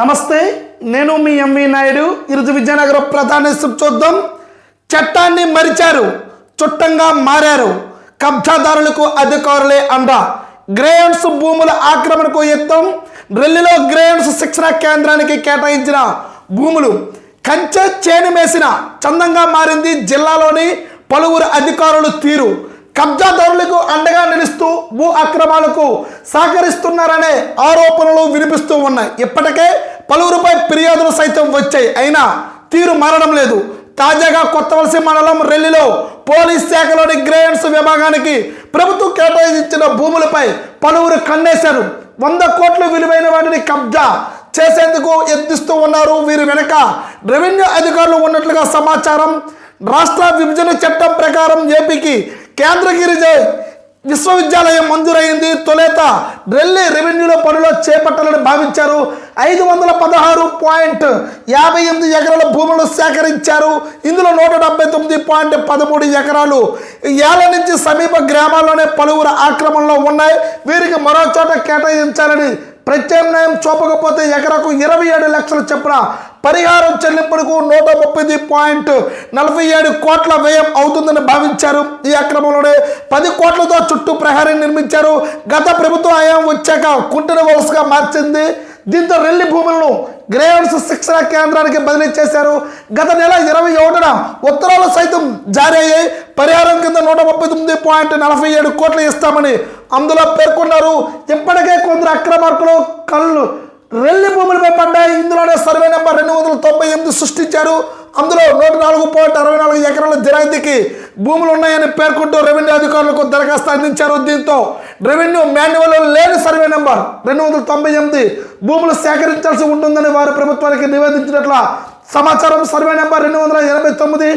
నమస్తే నేను మీ ఎంవి నాయుడు ఈరోజు విజయనగరం ప్రధాని చూద్దాం. చట్టాన్ని మరిచారు చుట్టంగా మారారు. కబ్జాదారులకు అధికారులే అండ. గ్రేయన్స్ భూముల ఆక్రమణకు యత్నం. ఢిల్లీలో గ్రేయన్స్ శిక్షణ కేంద్రానికి కేటాయించిన భూములు. కంచె చేను మేసిన చందంగా మారింది జిల్లాలోని పలువురు అధికారులు తీరు. కబ్జాదారులకు అండగా నిలుస్తూ భూ అక్రమాలకు సహకరిస్తున్నారనే ఆరోపణలు వినిపిస్తూ ఉన్నాయి. ఇప్పటికే పలువురుపై ఫిర్యాదులు సైతం వచ్చాయి. అయినా తీరు మారడం లేదు. తాజాగా కొత్తవలస మండలం రెల్లిలో పోలీస్ శాఖలోని గ్రేయన్స్ విభాగానికి ప్రభుత్వం కేటాయించిన భూములపై పలువురు కన్నేశారు. వంద కోట్ల విలువైన వాటిని కబ్జా చేసేందుకు యత్నిస్తూ ఉన్నారు. వీరి వెనక రెవెన్యూ అధికారులు ఉన్నట్లుగా సమాచారం. రాష్ట్ర విభజన చట్టం ప్రకారం ఏపీకి కేంద్రగిరిజే విశ్వవిద్యాలయం మంజూరైంది. తొలేత ఢిల్లీ రెవెన్యూలో పనులు చేపట్టాలని భావించారు. ఐదు వందల పదహారు పాయింట్ యాభై ఎనిమిది ఎకరాల భూములు సేకరించారు. ఇందులో నూట డెబ్బై తొమ్మిది పాయింట్ పదమూడు ఎకరాలు ఏళ్ళ నుంచి సమీప గ్రామాల్లోనే పలువురు ఆక్రమణలో ఉన్నాయి. వీరికి మరో చోట కేటాయించాలని ప్రత్యామ్నాయం చూపకపోతే ఎకరాకు ఇరవై ఏడు లక్షల చొప్పున పరిహారం చెల్లింపులకు నూట ముప్పై పాయింట్ నలభై ఏడు కోట్ల వ్యయం అవుతుందని భావించారు. ఈ అక్రమంలోనే పది కోట్లతో చుట్టూ ప్రహారం నిర్మించారు. గత ప్రభుత్వం ఆయాం వచ్చాక కుంటన వలసగా మార్చింది. దీంతో రెల్లి భూములను గ్రేవన్స్ శిక్షణ కేంద్రానికి బదిలీ చేశారు. గత నెల ఇరవై ఒకటిన ఉత్తరాలు సైతం జారీ అయ్యాయి. పరిహారం కింద నూట ముప్పై తొమ్మిది పాయింట్ నలభై ఏడు కోట్లు ఇస్తామని అందులో పేర్కొన్నారు. ఇప్పటికే కొందరు అక్రమార్కులు కళ్ళు రెల్లి భూములపై పడ్డాయి ఇందులోనే సర్వే నెంబర్ రెండు వందల తొంభై ఎనిమిది సృష్టించారు. అందులో నూట నాలుగు పాయింట్ అరవై నాలుగు ఎకరాల జిరాయితీకి భూములు ఉన్నాయని పేర్కొంటూ రెవెన్యూ అధికారులకు దరఖాస్తు అందించారు దీంతో. రెవెన్యూ మాన్యువల్ లేని సర్వే నెంబర్ రెండు వందల తొంభై ఎనిమిది. భూములు సేకరించాల్సి ఉంటుందని వారు ప్రభుత్వానికి నివేదించినట్ల సమాచారం సర్వే నెంబర్ రెండు వందల ఎనభై తొమ్మిది.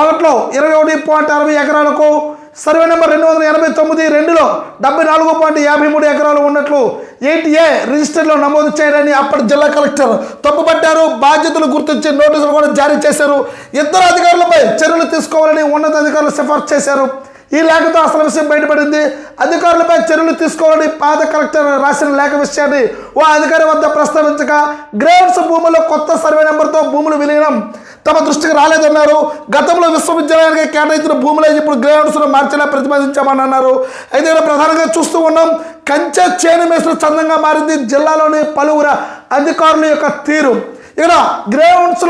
ఒకటిలో ఇరవై ఒకటి పాయింట్ అరవై ఎకరాలకు సర్వే నెంబర్ రెండు వందల ఎనభై తొమ్మిది రెండులో డెబ్బై నాలుగు పాయింట్ యాభై మూడు ఎకరాలు ఉన్నట్లు ఎయిట్ రిజిస్టర్లో నమోదు చేయడాన్ని అప్పటి జిల్లా కలెక్టర్ తప్పుపట్టారు. బాధ్యతలు గుర్తించి నోటీసులు కూడా జారీ చేశారు. ఇద్దరు అధికారులపై చర్యలు తీసుకోవాలని ఉన్నతాధికారులు సిఫార్సు చేశారు. ఈ లేఖతో అసలు విషయం బయటపడింది. అధికారులపై చర్యలు తీసుకోవాలని పాత కలెక్టర్ రాసిన లేఖ విషయాన్ని ఓ అధికారి వద్ద ప్రస్తావించగా గ్రేడ్స్ భూముల్లో కొత్త సర్వే నెంబర్తో భూములు విలీనం తమ దృష్టికి రాలేదన్నారు. గతంలో విశ్వవిద్యాలయానికి కేటాయించిన భూములే ఇప్పుడు గ్రేడ్స్ను మార్చేలా ప్రతిపాదించామని అన్నారు. అయితే ఇక్కడ ప్రధానంగా చూస్తూ ఉన్నాం. కంచె చేను మేసిన చందంగా మారింది జిల్లాలోని పలువురు అధికారుల యొక్క తీరు. ఇక్కడ గ్రేవెన్స్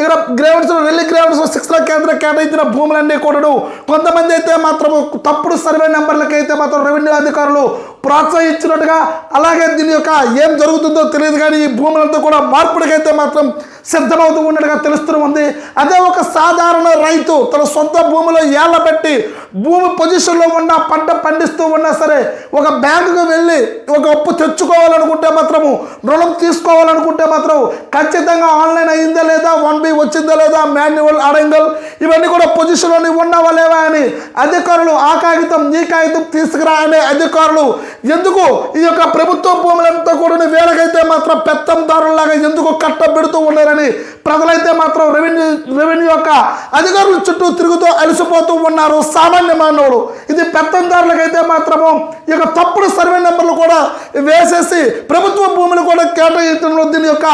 ఇక్కడ గ్రేవెన్స్లో రెల్లి గ్రేవెన్స్ శిక్షణ కేంద్రం కేటాయించిన భూములన్నీ కూడా కొంతమంది అయితే మాత్రం తప్పుడు సర్వే నెంబర్లకి అయితే మాత్రం రెవెన్యూ అధికారులు ప్రోత్సహించినట్టుగా అలాగే దీని యొక్క ఏం జరుగుతుందో తెలియదు కానీ ఈ భూములంతా కూడా మార్పుడికైతే మాత్రం సిద్ధమవుతూ ఉన్నట్టుగా తెలుస్తూ ఉంది. అదే ఒక సాధారణ రైతు తన సొంత భూమిలో ఏళ్ళ పెట్టి భూమి పొజిషన్లో ఉన్న పంట పండిస్తూ ఉన్నా సరే ఒక బ్యాంకుకు వెళ్ళి ఒక అప్పు తెచ్చుకోవాలనుకుంటే మాత్రము రుణం తీసుకోవాలనుకుంటే మాత్రం ఖచ్చితంగా ఆన్లైన్ అయిందా లేదా వన్ బి వచ్చిందా లేదా మాన్యువల్ అడంగల్ ఇవన్నీ కూడా పొజిషన్లోని ఉన్నావా లేవా అని అధికారులు ఆ కాగితం ఈ కాగితం తీసుకురా అనే అధికారులు ఎందుకు ఈ యొక్క ప్రభుత్వ భూములంతా కూడా వేలకైతే మాత్రం పెత్తందారులాగా ఎందుకు కట్టబెడుతూ ఉన్నారని ప్రజలైతే మాత్రం రెవెన్యూ రెవెన్యూ యొక్క అధికారుల చుట్టూ తిరుగుతూ అలసిపోతూ ఉన్నారు. సామాన్య మానవులు. ఇది పెత్తందారులకైతే మాత్రము ఈ యొక్క తప్పుడు సర్వే నెంబర్లు కూడా వేసేసి ప్రభుత్వ భూములు కూడా కేటాయించడంలో దీని యొక్క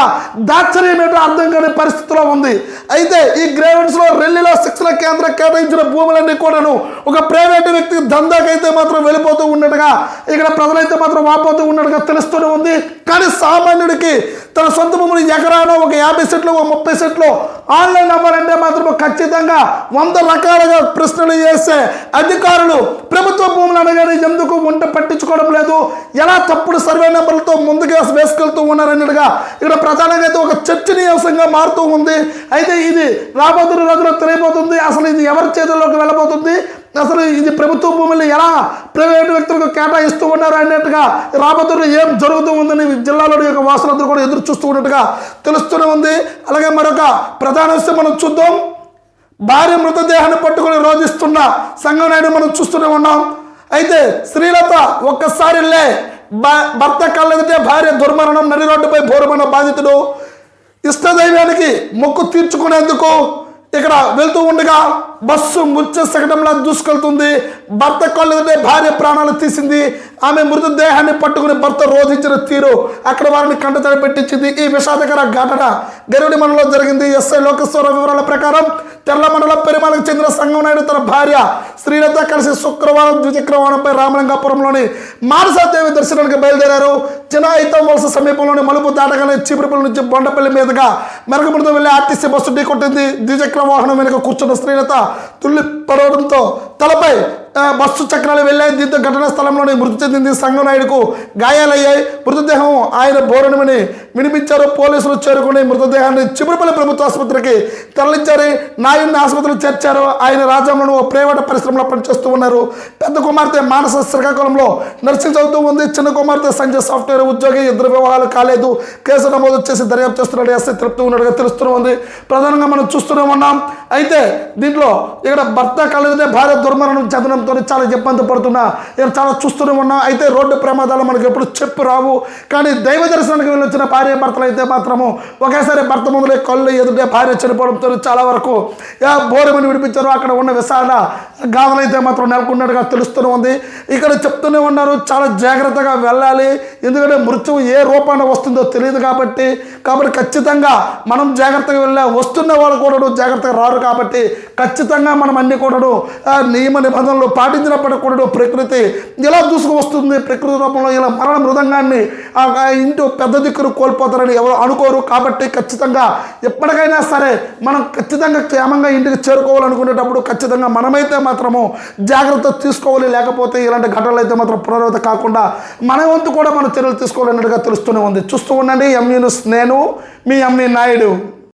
దాచర్యం ఏంటో అర్థం కాని పరిస్థితిలో ఉంది. అయితే ఈ గ్రేవెన్స్లో రెల్లిలో శిక్షణ కేంద్రం కేటాయించిన భూములన్నీ కూడాను ఒక ప్రైవేట్ వ్యక్తి దందాకైతే మాత్రం వెళ్ళిపోతూ ఉన్నట్టుగా ఇక్కడ ప్రజలైతే మాత్రం వాపోతూ ఉన్నట్టుగా తెలుస్తూనే ఉంది. కానీ సామాన్యుడికి తన సొంత భూములు ఎకరానో ఒక యాభై సెట్లు ఒక ముప్పై సెట్లు ఆన్లైన్ అవ్వాలంటే మాత్రం ఖచ్చితంగా వంద రకాలుగా ప్రశ్నలు చేసే అధికారులు ప్రభుత్వ భూములు అనగానే ఎందుకు వంట పట్టించుకోవడం లేదు? ఎలా తప్పుడు సర్వే నెంబర్లతో ముందుగా వేసుకెళ్తూ ఉన్నారన్నట్టుగా ఇక్కడ ప్రధానంగా అయితే ఒక చర్చనీయాంశంగా మారుతూ ఉంది. అయితే ఇది రాబోతున్న రోజుల్లో తెలియబోతుంది అసలు ఇది ఎవరి చేతుల్లోకి వెళ్ళబోతుంది? అసలు ఇది ప్రభుత్వ భూములు ఎలా ప్రైవేటు వ్యక్తులకు కేటాయిస్తూ ఉన్నారు అన్నట్టుగా రాబోతున్న ఏం జరుగుతూ ఉందని జిల్లాలోని యొక్క వాసులందరూ కూడా ఎదురు చూస్తూ ఉన్నట్టుగా తెలుస్తూనే ఉంది. అలాగే మరొక ప్రధాన విషయం మనం చూద్దాం. భార్య మృతదేహాన్ని పట్టుకొని రోధిస్తున్న సంగనాయుడు మనం చూస్తూనే ఉన్నాం. అయితే శ్రీలత ఒక్కసారి లే భ- భర్త కళ్ళెదితే భార్య దుర్మరణం నడి రోడ్డుపై ఘోరమైన బాధితుడు. ఇష్టదైవానికి మొక్కు తీర్చుకునేందుకు ఇక్కడ వెళ్తూ ఉండగా బస్సు ముచ్చ సగటంలా దూసుకెళ్తుంది. భర్త కళ్ళుంటే భార్య ప్రాణాలు తీసింది. ఆమె మృతదేహాన్ని పట్టుకుని భర్త రోధించిన తీరు అక్కడ వారిని కంటతడి పెట్టించింది. ఈ విషాదకర ఘటన గరుడి మండలంలో జరిగింది. ఎస్ఐ లోకేశ్వర వివరాల ప్రకారం తెల్ల మండలం పెరుమాలకు చెందిన సంగం నాయుడు తన భార్య శ్రీలత కలిసి శుక్రవారం ద్విచక్ర వాహనంపై రామలింగాపురంలోని మానసాదేవి దర్శనానికి బయలుదేరారు. చినాయితం వలస సమీపంలోని మలుపు దాటగానే చీపురిపల్లి నుంచి బొండపల్లి మీదుగా మెరగముడితో వెళ్ళి ఆర్టీసీ బస్సు ఢీకొట్టింది. ద్విచక్ర వాహనం వెనుక కూర్చున్న శ్రీలత తుల్లి పడవడంతో తలపై ఆ, బస్సు చక్రాలు వెళ్ళాయి దీంతో ఘటనా స్థలంలోనే మృతి చెందింది సంగనాయుడుకు గాయాలయ్యాయి. మృతదేహం ఆయన బోరణమని వినిపించారు. పోలీసులు చేరుకుని మృతదేహాన్ని చిబురుపల్లి ప్రభుత్వ ఆసుపత్రికి తరలించారు. నాయుడిని ఆసుపత్రిలో చేర్చారు. ఆయన రాజ్యంలోని ఓ ప్రైవేట్ పరిశ్రమలో పనిచేస్తూ ఉన్నారు. పెద్ద కుమార్తె మానస శ్రీకాకుళంలో నర్సింగ్ చదువుతూ ఉంది. చిన్న కుమార్తె సంజయ్ సాఫ్ట్వేర్ ఉద్యోగి. ఇద్దరు వివాహాలు కాలేదు. కేసు నమోదు చేసి దర్యాప్తు చేస్తున్నాడు. ఎస్ఐ తెలుపుతూ ఉన్నట్టుగా తెలుస్తూనే ఉంది. ప్రధానంగా మనం చూస్తూనే ఉన్నాం. అయితే దీంట్లో ఇక్కడ భర్త కలిగితే భార్య దుర్మరణం చెందడంతో చాలా ఇబ్బంది పడుతున్నా. నేను చాలా చూస్తూనే ఉన్నా. అయితే రోడ్డు ప్రమాదాలు మనకు ఎప్పుడు చెప్పు రావు. కానీ దైవ దర్శనానికి వెళ్ళొచ్చిన భార్య భర్తలు అయితే మాత్రము ఒకేసారి భర్త ముందులే కళ్ళు ఎదుటే భార్య చనిపోవడంతో చాలా వరకు బోరమని విడిపించారు. అక్కడ ఉన్న విశాల గాథలు అయితే మాత్రం నెలకొన్నట్టుగా తెలుస్తూనే ఉంది. ఇక్కడ చెప్తూనే ఉన్నారు చాలా జాగ్రత్తగా వెళ్ళాలి. ఎందుకంటే మృత్యువు ఏ రూపాన వస్తుందో తెలియదు కాబట్టి కాబట్టి ఖచ్చితంగా మనం జాగ్రత్తగా వెళ్ళా వస్తున్న వాళ్ళు కూడా జాగ్రత్తగా రారు కాబట్టి ఖచ్చితంగా మనం అన్ని కూడాను నియమ నిబంధనలు పాటించినప్పటికీ కూడా ప్రకృతి. ఇలా దూసుకు వస్తుంది ప్రకృతి రూపంలో? ఇలా మరణ మృదంగాన్ని ఇంటి పెద్ద దిక్కును కోల్పోతారని ఎవరు అనుకోరు. కాబట్టి ఖచ్చితంగా ఎప్పటికైనా సరే మనం ఖచ్చితంగా క్షేమంగా ఇంటికి చేరుకోవాలనుకునేటప్పుడు ఖచ్చితంగా మనమైతే మాత్రము జాగ్రత్త తీసుకోవాలి. లేకపోతే ఇలాంటి ఘటనలు అయితే మాత్రం పునరావృత కాకుండా మన వంతు కూడా మనం చర్యలు తీసుకోవాలన్నట్టుగా తెలుస్తూనే ఉంది. చూస్తూ ఉండండి. ఎంఈ నేను మీ ఎంఈ నాయుడు